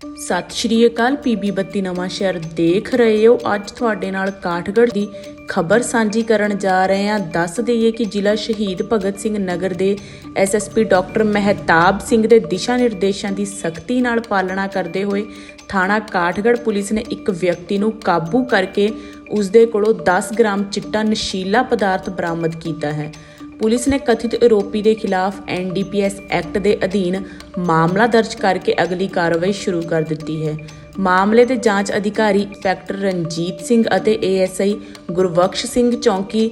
ਸਤਿ ਸ਼੍ਰੀ ਅਕਾਲ ਪੀਬੀ ਬੱਤੀ ਨਵਾਂ ਸ਼ਹਿਰ ਦੇਖ ਰਹੇ ਹੋ। ਅੱਜ ਤੁਹਾਡੇ ਨਾਲ ਕਾਠਗੜ੍ਹ ਦੀ ਖਬਰ ਸਾਂਝੀ ਕਰਨ ਜਾ ਰਹੇ ਹਾਂ। ਦੱਸ ਦਈਏ ਕਿ ਜ਼ਿਲ੍ਹਾ ਸ਼ਹੀਦ ਭਗਤ ਸਿੰਘ ਨਗਰ ਦੇ ਐਸਐਸਪੀ ਡਾਕਟਰ ਮਹਿਤਾਬ ਸਿੰਘ ਦੇ ਦਿਸ਼ਾ ਨਿਰਦੇਸ਼ਾਂ ਦੀ ਸਖਤੀ ਨਾਲ ਪਾਲਣਾ ਕਰਦੇ ਹੋਏ ਥਾਣਾ ਕਾਠਗੜ੍ਹ ਪੁਲਿਸ ਨੇ ਇੱਕ ਵਿਅਕਤੀ ਨੂੰ ਕਾਬੂ ਕਰਕੇ ਉਸ ਦੇ ਕੋਲੋਂ 10 ਗ੍ਰਾਮ ਚਿੱਟਾ ਨਸ਼ੀਲਾ ਪਦਾਰਥ ਬਰਾਮਦ ਕੀਤਾ ਹੈ। ਪੁਲਿਸ ਨੇ ਕਥਿਤ ਆਰੋਪੀ ਦੇ ਖਿਲਾਫ ਐਨਡੀਪੀਐਸ ਐਕਟ ਦੇ ਅਧੀਨ ਮਾਮਲਾ ਦਰਜ ਕਰਕੇ ਅਗਲੀ ਕਾਰਵਾਈ ਸ਼ੁਰੂ ਕਰ ਦਿੱਤੀ ਹੈ। ਮਾਮਲੇ ਦੇ ਜਾਂਚ ਅਧਿਕਾਰੀ ਇੰਸਪੈਕਟਰ ਰਣਜੀਤ ਸਿੰਘ ਅਤੇ ਏਐਸਆਈ ਗੁਰਬਖਸ਼ ਸਿੰਘ ਚੌਂਕੀ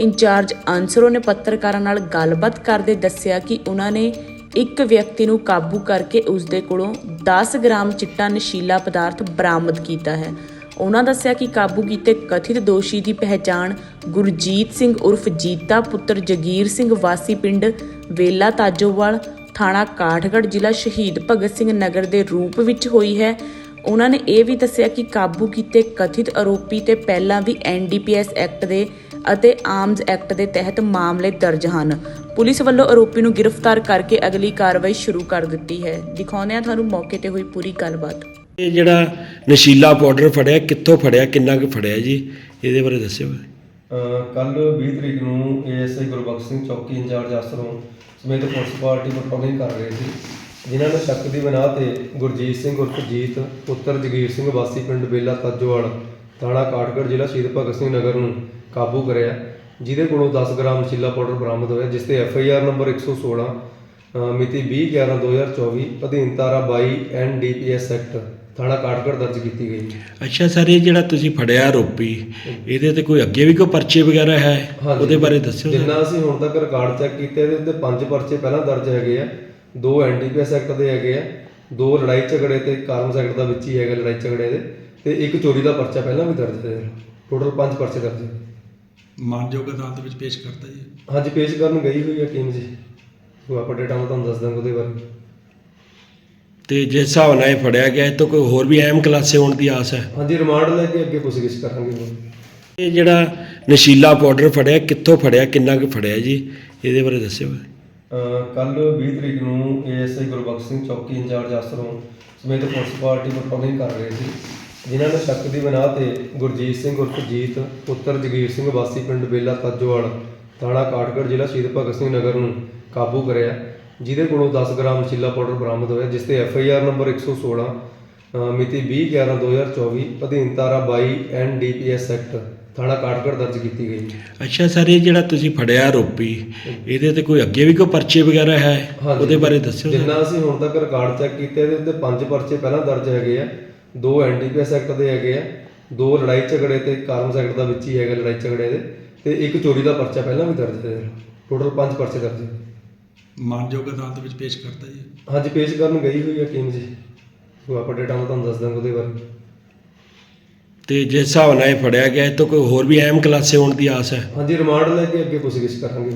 ਇੰਚਾਰਜ ਅੰਸਰੋ ਨੇ ਪੱਤਰਕਾਰਾਂ ਨਾਲ ਗੱਲਬਾਤ ਕਰਦੇ ਦੱਸਿਆ ਕਿ ਉਹਨਾਂ ਨੇ ਇੱਕ ਵਿਅਕਤੀ ਨੂੰ ਕਾਬੂ ਕਰਕੇ ਉਸ ਦੇ ਕੋਲੋਂ 10 ਗ੍ਰਾਮ ਚਿੱਟਾ ਨਸ਼ੀਲਾ ਪਦਾਰਥ ਬਰਾਮਦ ਕੀਤਾ ਹੈ। ਉਹਨਾਂ ਦੱਸਿਆ ਕਿ ਕਾਬੂ ਕੀਤੇ ਕਥਿਤ ਦੋਸ਼ੀ ਦੀ ਪਹਿਚਾਣ ਗੁਰਜੀਤ ਸਿੰਘ ਉਰਫ ਜੀਤਾ ਪੁੱਤਰ ਜਗੀਰ ਸਿੰਘ ਵਾਸੀ ਪਿੰਡ ਵੇਲਾ ਤਾਜੋਵਾਲ, ਥਾਣਾ ਕਾਠਗੜ੍ਹ, ਜ਼ਿਲ੍ਹਾ ਸ਼ਹੀਦ ਭਗਤ ਸਿੰਘ ਨਗਰ ਦੇ ਰੂਪ ਵਿੱਚ ਹੋਈ ਹੈ। ਉਹਨਾਂ ਨੇ ਇਹ ਵੀ ਦੱਸਿਆ ਕਿ ਕਾਬੂ ਕੀਤੇ ਕਥਿਤ ਆਰੋਪੀ ਤੇ ਪਹਿਲਾਂ ਵੀ ਐਨਡੀਪੀਐਸ ਐਕਟ ਦੇ ਅਤੇ ਆਰਮਜ਼ ਐਕਟ ਦੇ ਤਹਿਤ ਮਾਮਲੇ ਦਰਜ ਹਨ। ਪੁਲਿਸ ਵੱਲੋਂ ਆਰੋਪੀ ਨੂੰ ਗ੍ਰਿਫਤਾਰ ਕਰਕੇ ਅਗਲੀ ਕਾਰਵਾਈ ਸ਼ੁਰੂ ਕਰ ਦਿੱਤੀ ਹੈ। ਦਿਖਾਉਂਦੇ ਹਾਂ ਤੁਹਾਨੂੰ ਮੌਕੇ ਤੇ ਹੋਈ ਪੂਰੀ ਗੱਲਬਾਤ। ਇਹ ਜਿਹੜਾ ਨਸ਼ੀਲਾ ਪਾਊਡਰ ਫੜਿਆ ਕਿੱਥੋਂ ਫੜਿਆ ਕਿੰਨਾ ਕੁ ਫੜਿਆ ਜੀ? ਇਹਦੇ ਬਾਰੇ ਦੱਸਿਓ। ਕੱਲ 20 ਤਰੀਕ ਨੂੰ ਏਐਸਆਈ ਗੁਰਬਖਸ਼ ਸਿੰਘ ਚੌਕੀ ਇੰਚਾਰਜ ਅਸਰੋਂ ਸਮੇਤ ਪੁਲਿਸ ਪਾਰਟੀ ਪੈਟਰੋਲਿੰਗ ਕਰ ਰਹੇ ਸੀ ਜਿਨ੍ਹਾਂ ਨੇ ਸ਼ੱਕ ਦੀ ਬਿਨਾਹ ਤੇ ਗੁਰਜੀਤ ਸਿੰਘ ਉਰਫ ਜੀਤ ਪੁੱਤਰ ਜਗੀਰ ਸਿੰਘ ਵਾਸੀ ਪਿੰਡ ਬੇਲਾ ਤਾਜੋਵਾਲ ਥਾਣਾ ਕਾਠਗੜ੍ਹ ਜ਼ਿਲ੍ਹਾ ਸ਼ਹੀਦ ਭਗਤ ਸਿੰਘ ਨਗਰ ਨੂੰ ਕਾਬੂ ਕਰਿਆ ਜਿਹਦੇ ਕੋਲੋਂ 10 ਗ੍ਰਾਮ ਨਸ਼ੀਲਾ ਪਾਊਡਰ ਬਰਾਮਦ ਹੋਇਆ ਜਿਸ ਤੇ ਐਫਆਈਆਰ ਨੰਬਰ 116 ਅ, ਮਿਤੀ 20/11/2024 ਅਧੀਨ ਧਾਰਾ 22 ਐਨਡੀਪੀਐਸ ਐਕਟ ਥਾਣਾ ਕਾਠਗੜ੍ਹ ਦਰਜ ਕੀਤੀ ਗਈ ਅੱਛਾ ਸਰ ਇਹ ਜਿਹੜਾ ਤੁਸੀਂ ਫੜਿਆ ਆਰੋਪੀ ਇਹਦੇ ਤੇ ਕੋਈ ਅੱਗੇ ਵੀ ਕੋਈ ਪਰਚੇ ਵਗੈਰਾ ਹੈ? ਹਾਂਜੀ। ਉਹਦੇ ਬਾਰੇ ਦੱਸਿਓ ਸਰ। ਜਿੰਨਾ ਅਸੀਂ ਹੁਣ ਤੱਕ ਰਿਕਾਰਡ ਚੈੱਕ ਕੀਤੇ ਇਹਦੇ ਉੱਤੇ ਪੰਜ ਪਰਚੇ ਪਹਿਲਾਂ ਦਰਜ ਹੈਗੇ ਆ। ਦੋ ਐਨਡੀਪੀਐਸ ਐਕਟ ਦੇ ਹੈਗੇ ਆ ਦੋ ਲੜਾਈ ਝਗੜੇ ਤੇ ਕਾਰਮਸ ਐਕਟ ਦਾ ਵਿੱਚ ਹੀ ਹੈਗਾ ਲੜਾਈ ਝਗੜੇ ਦੇ ਤੇ ਇੱਕ ਚੋਰੀ ਦਾ ਪਰਚਾ ਪਹਿਲਾਂ ਵੀ ਦਰਜ ਹੈ ਟੋਟਲ ਪੰਜ ਪਰਚੇ ਦਰਜ ਹੈ ਮਾਨਯੋਗ ਅਦਾਲਤ ਵਿੱਚ ਪੇਸ਼ ਕਰਤਾ ਜੀ। ਹਾਂਜੀ ਪੇਸ਼ ਕਰਨ ਗਈ ਹੋਈ ਹੈ ਟੀਮ ਜੀ। ਉਹ ਆਪਾਂ ਡੇਟਾ ਮੈਂ ਤੁਹਾਨੂੰ ਦੱਸ ਦਾਂਗਾ ਉਹਦੇ ਬਾਰੇ। ਤੇ ਜਿਸ ਹਿਸਾਬ ਨਾਲ ਇਹ ਫੜਿਆ ਗਿਆ ਇਹ ਤੋਂ ਕੋਈ ਹੋਰ ਵੀ ਅਹਿਮ ਕਲਾਸੇ ਹੋਣ ਦੀ ਆਸ ਹੈ। ਹਾਂਜੀ ਰਿਮਾਂਡ ਲੈ ਕੇ ਅੱਗੇ ਪੁੱਛਗਿੱਛ ਕਰਾਂਗੇ ਹੁਣ। ਇਹ ਜਿਹੜਾ ਨਸ਼ੀਲਾ ਪਾਊਡਰ ਫੜਿਆ ਕਿੱਥੋਂ ਫੜਿਆ ਕਿੰਨਾ ਕੁ ਫੜਿਆ ਜੀ? ਇਹਦੇ ਬਾਰੇ ਦੱਸਿਓ। ਕੱਲ 20 ਤਰੀਕ ਨੂੰ ਏਐਸਆਈ ਗੁਰਬਖਸ਼ ਸਿੰਘ ਚੌਕੀ ਇੰਚਾਰਜ ਅਸਰੋਂ ਸਮੇਤ ਪੁਲਿਸ ਪਾਰਟੀ ਪੈਟਰੋਲਿੰਗ ਕਰ ਰਹੇ ਸੀ। ਜਿਨ੍ਹਾਂ ਨੇ ਸ਼ੱਕ ਦੀ ਬਿਨਾਹ ਤੇ ਗੁਰਜੀਤ ਸਿੰਘ ਉਰਫ ਜੀਤ ਪੁੱਤਰ ਜਗੀਰ ਸਿੰਘ ਵਾਸੀ ਪਿੰਡ ਬੇਲਾ ਤਾਜੋਵਾਲ ਥਾਣਾ ਕਾਠਗੜ੍ਹ ਜ਼ਿਲ੍ਹਾ ਸ਼ਹੀਦ ਭਗਤ ਸਿੰਘ ਨਗਰ ਨੂੰ ਕਾਬੂ ਕਰਿਆ। ਜਿਹਦੇ ਕੋਲੋਂ 10 ਗ੍ਰਾਮ ਨਸ਼ੀਲਾ ਪਾਊਡਰ ਬਰਾਮਦ ਹੋਇਆ ਜਿਸ ਤੇ ਐਫਆਈਆਰ ਨੰਬਰ 116 ਅ, ਮਿਤੀ 20/11/2024 ਅਧੀਨ ਧਾਰਾ 22 ਐਨਡੀਪੀਐਸ ਐਕਟ ਥਾਣਾ ਕਾਠਗੜ੍ਹ ਦਰਜ ਕੀਤੀ ਗਈ। ਅੱਛਾ ਸਰ ਇਹ ਜਿਹੜਾ ਤੁਸੀਂ ਫੜਿਆ ਆਰੋਪੀ ਇਹਦੇ ਤੇ ਕੋਈ ਅੱਗੇ ਵੀ ਕੋਈ ਪਰਚੇ ਵਗੈਰਾ ਹੈ? ਹਾਂਜੀ। ਉਹਦੇ ਬਾਰੇ ਦੱਸਿਓ ਸਰ। ਜਿੰਨਾ ਅਸੀਂ ਹੁਣ ਤੱਕ ਰਿਕਾਰਡ ਚੈੱਕ ਕੀਤੇ ਇਹਦੇ ਉੱਤੇ ਪੰਜ ਪਰਚੇ ਪਹਿਲਾਂ ਦਰਜ ਹੈਗੇ ਆ। ਦੋ ਐਨਡੀਪੀਐਸ ਐਕਟ ਦੇ ਹੈਗੇ ਆ ਦੋ ਲੜਾਈ ਝਗੜੇ ਤੇ ਕਾਰਮਸ ਐਕਟ ਦਾ ਵਿੱਚ ਹੀ ਹੈਗਾ ਲੜਾਈ ਝਗੜੇ ਦੇ ਤੇ ਇੱਕ ਚੋਰੀ ਦਾ ਪਰਚਾ ਪਹਿਲਾਂ ਵੀ ਦਰਜ ਹੈ। ਟੋਟਲ ਪੰਜ ਪਰਚੇ ਦਰਜ ਹੈ। ਮਾਨਯੋਗ ਅਦਾਲਤ ਵਿੱਚ ਪੇਸ਼ ਕਰਤਾ ਜੀ। ਹਾਂਜੀ ਪੇਸ਼ ਕਰਨ ਗਈ ਹੋਈ ਹੈ ਟੀਮ ਜੀ। ਉਹ ਆਪਾਂ ਡੇਟਾ ਮੈਂ ਤੁਹਾਨੂੰ ਦੱਸ ਦਾਂਗਾ ਉਹਦੇ ਬਾਰੇ। ਤੇ ਜਿਸ ਹਿਸਾਬ ਨਾਲ ਇਹ ਫੜਿਆ ਗਿਆ ਇਹ ਤੋਂ ਕੋਈ ਹੋਰ ਵੀ ਅਹਿਮ ਕਲਾਸੇ ਹੋਣ ਦੀ ਆਸ ਹੈ? ਹਾਂਜੀ ਰਿਮਾਂਡ ਲੈ ਕੇ ਅੱਗੇ ਪੁੱਛਗਿੱਛ ਕਰਾਂਗੇ